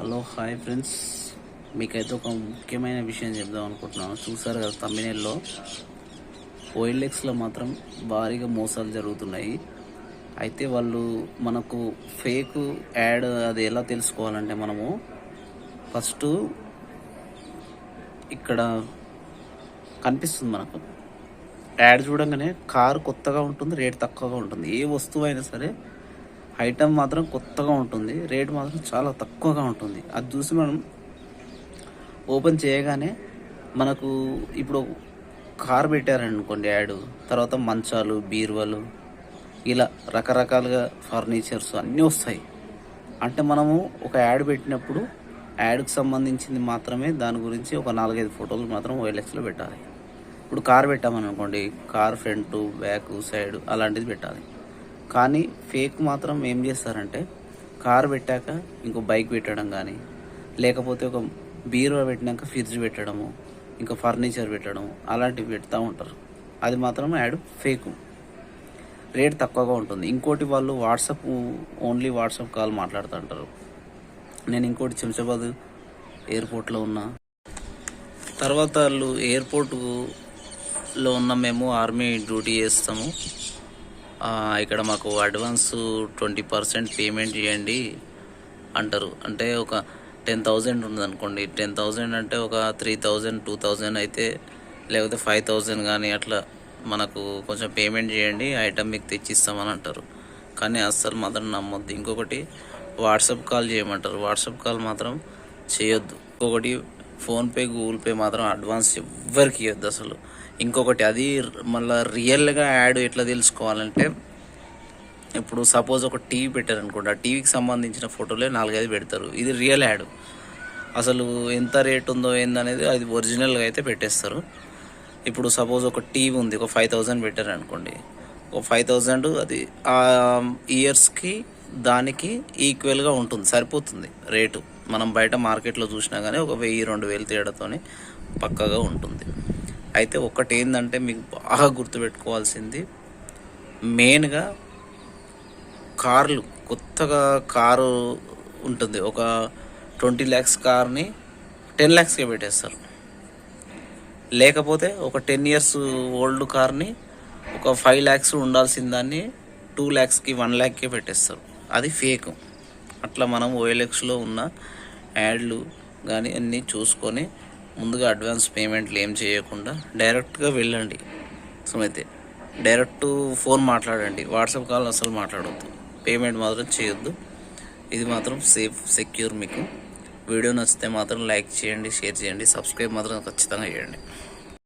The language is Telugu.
Hello hi friends. మీకైతే ఒక ముఖ్యమైన విషయం చెప్దాం అనుకుంటున్నాను. చూసారు కదా తమ్మినేల్లో ఓఎల్ఎక్స్లో మాత్రం భారీగా మోసాలు జరుగుతున్నాయి. అయితే వాళ్ళు మనకు ఫేక్ యాడ్ అది ఎలా తెలుసుకోవాలంటే మనము ఫస్ట్ ఇక్కడ కనిపిస్తుంది మనకు. యాడ్ చూడంగానే కారు కొత్తగా ఉంటుంది రేట్ తక్కువగా ఉంటుంది. ఏ వస్తువు అయినా సరే ఐటమ్ మాత్రం కొత్తగా ఉంటుంది. రేట్ మాత్రం చాలా తక్కువగా ఉంటుంది. అది చూసి మనం ఓపెన్ చేయగానే మనకు ఇప్పుడు కార్ పెట్టారనుకోండి యాడ్ తర్వాత మంచాలు బీరువాలు ఇలా రకరకాలుగా ఫర్నిచర్స్ అన్నీ వస్తాయి. అంటే మనము ఒక యాడ్ పెట్టినప్పుడు యాడ్కి సంబంధించింది మాత్రమే దాని గురించి ఒక నాలుగైదు ఫోటోలు మాత్రం ఓఎల్ఎక్స్లో పెట్టాలి. ఇప్పుడు కార్ పెట్టామనుకోండి కార్ ఫ్రంట్ బ్యాక్ సైడ్ అలాంటిది పెట్టాలి. కానీ ఫేక్ మాత్రం ఏం చేస్తారంటే కార్ పెట్టాక ఇంకో బైక్ పెట్టడం కానీ లేకపోతే ఒక బీరువా పెట్టినాక ఫ్రిడ్జ్ పెట్టడము ఇంకా ఫర్నిచర్ పెట్టడం అలాంటివి పెడతా ఉంటారు. అది మాత్రం యాడ్ ఫేక్. రేట్ తక్కువగా ఉంటుంది. ఇంకోటి వాళ్ళు వాట్సాప్ ఓన్లీ వాట్సాప్ కాల్ మాట్లాడుతుంటారు నేను ఇంకోటి శంషాబాద్ ఎయిర్పోర్ట్లో ఉన్నా. తర్వాత వాళ్ళు ఎయిర్పోర్టులో ఉన్న మేము ఆర్మీ డ్యూటీ చేస్తాము. ఇక్కడ మాకు అడ్వాన్స్ ట్వంటీ పర్సెంట్ పేమెంట్ చేయండి అంటారు. అంటే ఒక టెన్ థౌజండ్ ఉంది అనుకోండి. టెన్ థౌజండ్ అంటే ఒక త్రీ థౌజండ్ టూ థౌజండ్ అయితే లేకపోతే ఫైవ్ థౌజండ్ కానీ అట్లా మనకు కొంచెం పేమెంట్ చేయండి ఐటమ్ మీకు తెచ్చిస్తామని అంటారు. కానీ అస్సలు మాత్రం నమ్మొద్దు. ఇంకొకటి వాట్సాప్ కాల్ చేయమంటారు. వాట్సాప్ కాల్ మాత్రం చేయొద్దు. ఇంకొకటి ఫోన్పే గూగుల్ పే మాత్రం అడ్వాన్స్ ఎవ్వరికి ఇవ్వద్దు అసలు. ఇంకొకటి అది మళ్ళీ రియల్గా యాడ్ ఎట్లా తెలుసుకోవాలంటే ఇప్పుడు సపోజ్ ఒక టీవీ పెట్టారనుకోండి ఆ టీవీకి సంబంధించిన ఫోటోలే నాలుగైదు పెడతారు. ఇది రియల్ యాడ్. అసలు ఎంత రేట్ ఉందో ఏందనేది అది ఒరిజినల్గా అయితే పెట్టేస్తారు. ఇప్పుడు సపోజ్ ఒక టీవీ ఉంది ఒక ఫైవ్ థౌజండ్ పెట్టారు అనుకోండి ఒక ఫైవ్ థౌజండ్ అది ఆ ఇయర్స్కి దానికి ఈక్వల్గా ఉంటుంది సరిపోతుంది రేటు. మనం బయట మార్కెట్లో చూసినా కానీ ఒక వెయ్యి రెండు వేలు తేడాతోనే పక్కాగా ఉంటుంది. అయితే ఒకటి ఏంటంటే మీకు బాగా గుర్తుపెట్టుకోవాల్సింది మెయిన్గా కార్లు కొత్తగా కారు ఉంటుంది. ఒక ట్వంటీ ల్యాక్స్ కార్ని టెన్ ల్యాక్స్కే పెట్టేస్తారు. లేకపోతే ఒక టెన్ ఇయర్స్ ఓల్డ్ కార్ని ఒక ఫైవ్ ల్యాక్స్ ఉండాల్సిన దాన్ని టూ ల్యాక్స్కి వన్ ల్యాక్కే పెట్టేస్తారు. అది ఫేక్. అట్లా మనం ఓఎల్ఎక్స్లో ఉన్న యాడ్లు కానీ అన్నీ చూసుకొని ముందుగా అడ్వాన్స్ పేమెంట్లు ఏం చేయకుండా డైరెక్ట్గా వెళ్ళండి. సుమైతే డైరెక్ట్ ఫోన్ మాట్లాడండి. వాట్సాప్ కాల్ అసలు మాట్లాడవద్దు పేమెంట్ మాత్రం చేయొద్దు. ఇది మాత్రం సేఫ్ సెక్యూర్ మీకు. వీడియో నచ్చితే మాత్రం లైక్ చేయండి షేర్ చేయండి. సబ్స్క్రైబ్ మాత్రం ఖచ్చితంగా చేయండి.